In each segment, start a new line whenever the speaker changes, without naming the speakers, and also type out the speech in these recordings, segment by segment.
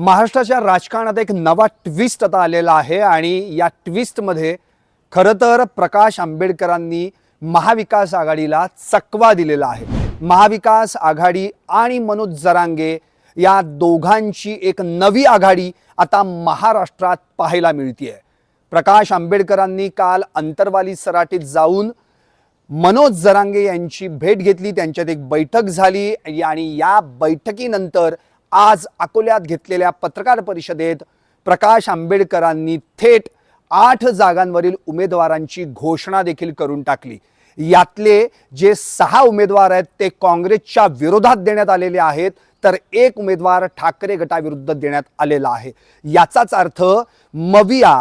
महाराष्ट्राच्या राजकारणात एक नवा ट्विस्ट आता आलेला आहे आणि या ट्विस्टमध्ये खरं तर प्रकाश आंबेडकरांनी महाविकास आघाडीला चकवा दिलेला आहे. महाविकास आघाडी आणि मनोज जरांगे या दोघांची एक नवी आघाडी आता महाराष्ट्रात पाहायला मिळतीये. प्रकाश आंबेडकरांनी काल अंतरवाली सराटीत जाऊन मनोज जरांगे यांची भेट घेतली त्यांच्यात एक बैठक झाली आणि या बैठकीनंतर आज अकोल्यात घेतलेल्या पत्रकार परिषदेत प्रकाश आंबेडकरांनी थेट आठ जागांवरील उमेदवारांची घोषणा देखील करून टाकली. यातले जे सहा उमेदवार आहेत ते काँग्रेसच्या विरोधात देण्यात आलेले आहेत तर एक उमेदवार ठाकरे गटाविरुद्ध देण्यात आलेला आहे. याचाच अर्थ मविया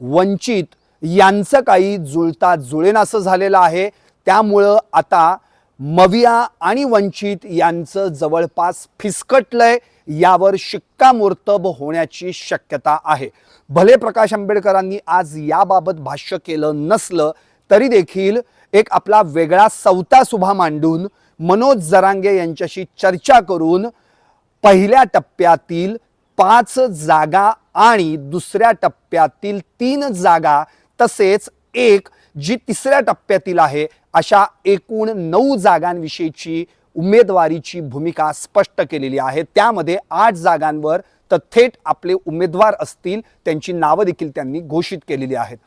वंचित यांचं काही जुळता जुळेनासं झालेलं आहे. त्यामुळं आता मविया आणि वंचित यांचं जवळपास फिसकटलंय. यावर शिक्कामोर्तब होण्याची शक्यता आहे. भले प्रकाश आंबेडकरांनी आज याबाबत भाष्य केलं नसलं तरी देखील एक आपला वेगळा सवता सुभा मांडून मनोज जरांगे यांच्याशी चर्चा करून पहिल्या टप्प्यातील पाच जागा आणि दुसऱ्या टप्प्यातील तीन जागा तसेच एक जी तिसऱ्या टप्प्यातील आहे अशा एकूण नऊ जागांविषयीची उमेदवारीची भूमिका स्पष्ट केलेली आहे. त्यामध्ये आठ जागांवर तर थेट आपले उमेदवार असतील त्यांची नावं देखील त्यांनी घोषित केलेली आहेत.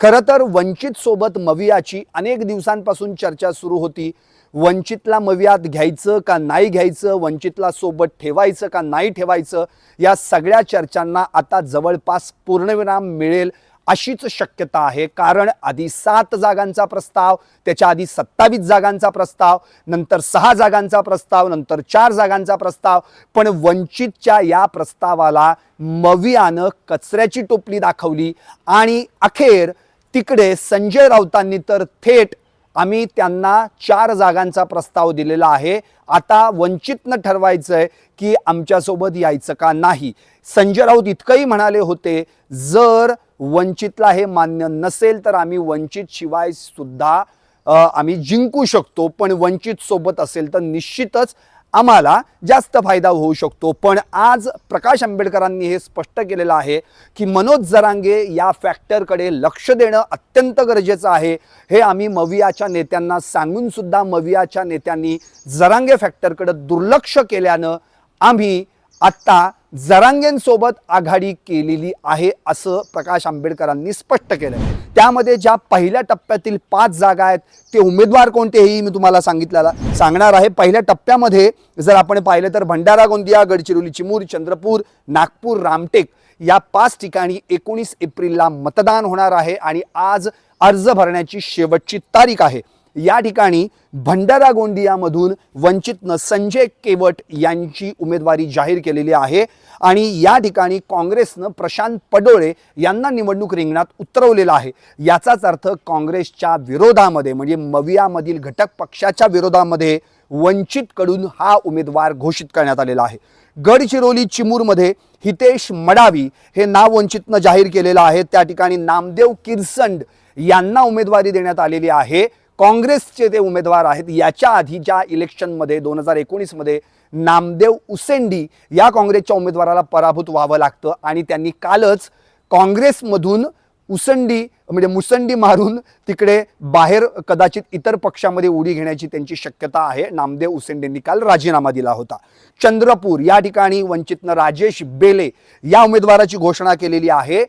खरं तर वंचित सोबत मवियाची अनेक दिवसांपासून चर्चा सुरू होती. वंचितला मवियात घ्यायचं का नाही घ्यायचं वंचितला सोबत ठेवायचं का नाही ठेवायचं या सगळ्या चर्चांना आता जवळपास पूर्णविराम मिळेल. अशीच शक्यता आहे. कारण आधी सात जागांचा प्रस्ताव त्याच्या आधी सत्तावीस जागांचा प्रस्ताव नंतर सहा जागांचा प्रस्ताव नंतर चार जागांचा प्रस्ताव. पण वंचितच्या या प्रस्तावाला मवियानं कचऱ्याची टोपली दाखवली आणि अखेर तिकडे संजय राऊतांनी तर थेट आम्ही त्यांना चार जागांचा प्रस्ताव दिलेला आहे. आता वंचितनं ठरवायचं आहे की आमच्यासोबत यायचं का नाही. संजय राऊत इतकंही म्हणाले होते जर वंचितला हे मान्य नसेल तर आम्ही वंचित शिवाय सुद्धा आम्ही जिंकू शकतो. पण वंचित सोबत असेल तर निश्चितच आम्हाला जास्त फायदा होऊ शकतो. पण आज प्रकाश आंबेडकरांनी हे स्पष्ट केलेलं आहे की मनोज जरांगे या फॅक्टरकडे लक्ष देणं अत्यंत गरजेचं आहे. हे आम्ही मवियाच्या नेत्यांना सांगूनसुद्धा मवियाच्या नेत्यांनी जरांगे फॅक्टरकडे दुर्लक्ष केल्यानं आम्ही आत्ता जरांगेंसोबत आघाडी केलेली आहे असं प्रकाश आंबेडकरांनी स्पष्ट केलं. त्यामध्ये ज्या पहिल्या टप्प्यातील पाच जागा आहेत ते उमेदवार कोणते हेही मी तुम्हाला सांगितलेला सांगणार आहे. पहिल्या टप्प्यामध्ये जर आपण पाहिलं तर भंडारा गोंदिया गडचिरोली चिमूर चंद्रपूर नागपूर रामटेक या पाच ठिकाणी एकोणीस एप्रिलला मतदान होणार आहे आणि आज अर्ज भरण्याची शेवटची तारीख आहे. या ठिकाणी भंडारा गोंदियामधून वंचितनं संजय केवट यांची उमेदवारी जाहीर केलेली आहे. आणि या ठिकाणी काँग्रेसनं प्रशांत पडोळे यांना निवडणूक रिंगणात उतरवलेलं आहे. याचाच अर्थ काँग्रेसच्या विरोधामध्ये म्हणजे मवियामधील घटक पक्षाच्या विरोधामध्ये वंचितकडून हा उमेदवार घोषित करण्यात आलेला आहे. गडचिरोली चिमूरमध्ये हितेश मडावी हे नाव वंचितनं जाहीर केलेलं आहे. त्या ठिकाणी नामदेव किरसंड यांना उमेदवारी देण्यात आलेली आहे. काँग्रेसचे ते उमेदवार आहेत याच्या आधी ज्या इलेक्शनमध्ये दोन हजार एकोणीसमध्ये नामदेव उसेंडी या काँग्रेसच्या उमेदवाराला पराभूत व्हावं लागतं आणि त्यांनी कालच काँग्रेसमधून उसंडी म्हणजे मुसंडी मारून तिकडे बाहेर कदाचित इतर पक्षामध्ये उडी घेण्याची त्यांची शक्यता आहे. नामदेव उसेंडेंनी काल राजीनामा दिला होता. चंद्रपूर या ठिकाणी वंचितनं राजेश बेले या उमेदवाराची घोषणा केलेली आहे.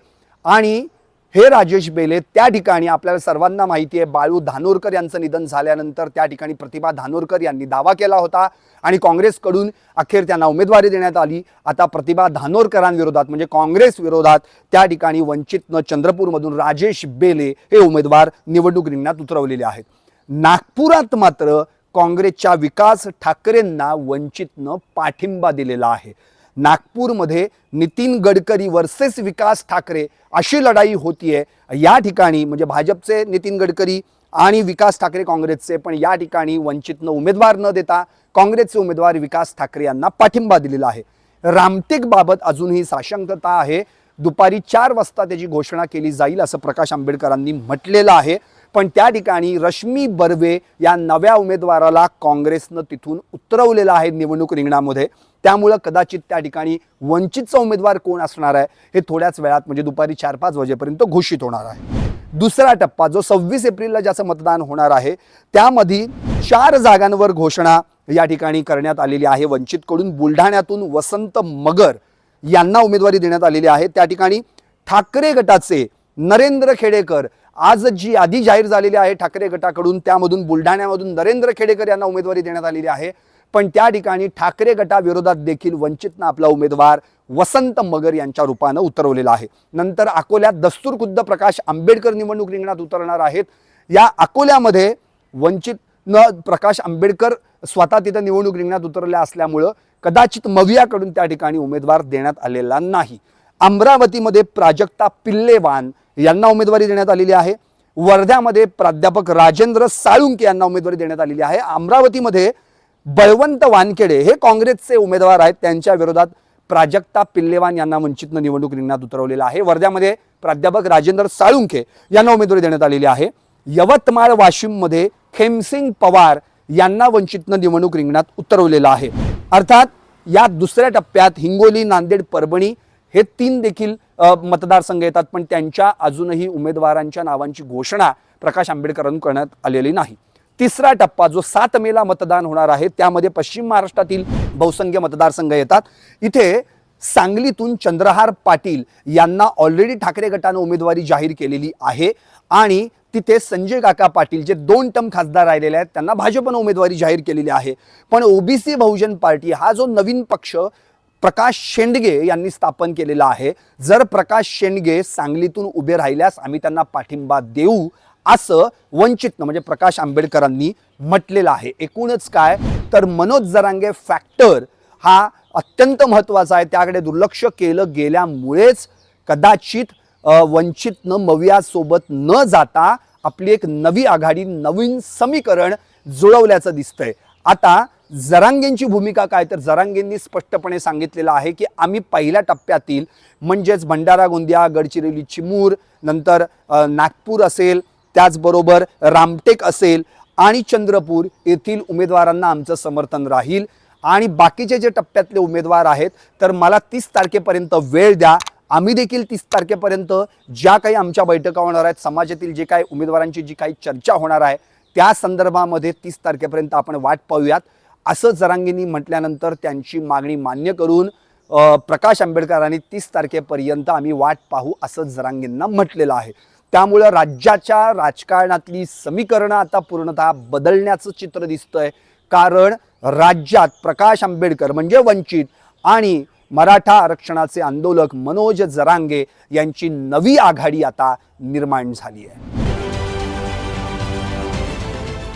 आणि हे राजेश बेले त्या ठिकाणी आपल्याला सर्वांना माहिती आहे. बाळू धानोरकर यांचं निधन झाल्यानंतर त्या ठिकाणी प्रतिभा धानोरकर यांनी दावा केला होता आणि काँग्रेसकडून अखेर त्यांना उमेदवारी देण्यात आली. आता प्रतिभा धानोरकरांविरोधात म्हणजे काँग्रेस विरोधात त्या ठिकाणी वंचितनं चंद्रपूरमधून राजेश बेले हे उमेदवार निवडणूक रिंगणात उतरवलेले आहेत. नागपुरात मात्र काँग्रेसच्या विकास ठाकरेंना वंचितनं पाठिंबा दिलेला आहे. नागपूरमध्ये नितीन गडकरी वर्सेस विकास ठाकरे अशी लढाई होतीये. या ठिकाणी म्हणजे भाजपचे नितीन गडकरी आणि विकास ठाकरे काँग्रेसचे पण या ठिकाणी वंचितनं उमेदवार न देता काँग्रेसचे उमेदवार विकास ठाकरे यांना पाठिंबा दिलेला आहे. रामटेकबाबत अजूनही साशंकता आहे. दुपारी चार वाजता त्याची घोषणा केली जाईल असं प्रकाश आंबेडकरांनी म्हटलेलं आहे. पण त्या ठिकाणी रश्मी बर्वे या नव्या उमेदवाराला काँग्रेसनं तिथून उतरवलेलं आहे निवडणूक रिंगणामध्ये. त्यामुळं कदाचित त्या ठिकाणी वंचितचा उमेदवार कोण असणार आहे हे थोड्याच वेळात म्हणजे दुपारी चार पाच वाजेपर्यंत घोषित होणार आहे. दुसरा टप्पा जो सव्वीस एप्रिलला ज्याचं मतदान होणार आहे त्यामध्ये चार जागांवर घोषणा या ठिकाणी करण्यात आलेली आहे. वंचितकडून बुलढाण्यातून वसंत मगर यांना उमेदवारी देण्यात आलेली आहे. त्या ठिकाणी ठाकरे गटाचे नरेंद्र खेडेकर आज जी यादी जाहीर झालेली आहे ठाकरे गटाकडून त्यामधून बुलढाण्यामधून नरेंद्र खेडेकर यांना उमेदवारी देण्यात आलेली आहे. पण त्या ठिकाणी ठाकरे गटाविरोधात देखील वंचितनं आपला उमेदवार वसंत मगर यांच्या रूपानं उतरवलेला आहे. नंतर अकोल्यात दस्तूर खुद्द प्रकाश आंबेडकर निवडणूक रिंगणात उतरणार आहेत. या अकोल्यामध्ये वंचितनं प्रकाश आंबेडकर स्वतः तिथं निवडणूक रिंगणात उतरल्या असल्यामुळं कदाचित मवियाकडून त्या ठिकाणी उमेदवार देण्यात आलेला नाही. अमरावतीमध्ये प्राजक्ता पिल्लेवान यांना उमेदवारी देण्यात आलेली आहे. वर्ध्यामध्ये प्राध्यापक राजेंद्र साळुंके यांना उमेदवारी देण्यात आलेली आहे. अमरावतीमध्ये बळवंत वानखेडे हे काँग्रेसचे उमेदवार आहेत. त्यांच्या विरोधात प्राजक्ता पिल्लेवान यांना वंचितनं निवडणूक रिंगणात उतरवलेलं आहे. वर्ध्यामध्ये प्राध्यापक राजेंद्र साळुंखे यांना उमेदवारी देण्यात आलेली आहे. यवतमाळ वाशिममध्ये खेमसिंग पवार यांना वंचितनं निवडणूक रिंगणात उतरवलेलं आहे. अर्थात या दुसऱ्या टप्प्यात हिंगोली नांदेड परभणी हे तीन देखील मतदारसंघ येतात पण त्यांच्या अजूनही उमेदवारांच्या नावांची घोषणा प्रकाश आंबेडकरांकडून करण्यात आलेली नाही. तिसरा टप्पा जो सात मेला मतदान होणार आहे त्यामध्ये पश्चिम महाराष्ट्रातील बहुसंख्य मतदारसंघ येतात. इथे सांगलीतून चंद्रहार पाटील यांना ऑलरेडी ठाकरे गटानं उमेदवारी जाहीर केलेली आहे आणि तिथे संजय काका पाटील जे दोन टर्म खासदार राहिलेले आहेत त्यांना भाजपनं उमेदवारी जाहीर केलेली आहे. पण ओबीसी बहुजन पार्टी हा जो नवीन पक्ष प्रकाश शेंडगे यांनी स्थापन केलेला आहे. जर प्रकाश शेंडगे सांगलीतून उभे राहिल्यास आम्ही त्यांना पाठिंबा देऊ असं वंचितनं म्हणजे प्रकाश आंबेडकरांनी म्हटलेलं आहे. एकूणच काय? तर मनोज जरांगे फॅक्टर हा अत्यंत महत्त्वाचा आहे. त्याकडे दुर्लक्ष केलं गेल्यामुळेच कदाचित वंचितनं मवियासोबत न जाता आपली एक नवी आघाडी नवीन समीकरण जुळवल्याचं दिसतंय. आता जरांगेंची भूमिका काय? तर जरांगेंनी स्पष्टपणे सांगितलेलं आहे की आम्ही पहिल्या टप्प्यातील म्हणजेच भंडारा गोंदिया गडचिरोली चिमूर नंतर नागपूर असेल त्याचबरोबर रामटेक असेल आणि चंद्रपूर येथील उमेदवारांना आमचं समर्थन राहील. आणि बाकीचे जे टप्प्यातले उमेदवार आहेत तर मला तीस तारखेपर्यंत वेळ द्या. आम्ही देखील तीस तारखेपर्यंत ज्या काही आमच्या बैठका होणार आहेत समाजातील जे काही उमेदवारांची जी काही चर्चा होणार आहे त्या संदर्भामध्ये तीस तारखेपर्यंत आपण वाट पाहूयात. असं जरांगींनी म्हटल्यानंतर त्यांची मागणी मान्य करून प्रकाश आंबेडकरांनी तीस तारखेपर्यंत आम्ही वाट पाहू असं जरांगींना म्हटलेलं आहे. त्यामुळं राज्याच्या राजकारणातली समीकरणं आता पूर्णतः बदलण्याचं चित्र दिसतंय. कारण राज्यात प्रकाश आंबेडकर म्हणजे वंचित आणि मराठा आरक्षणाचे आंदोलक मनोज जरांगे यांची नवी आघाडी आता निर्माण झाली आहे.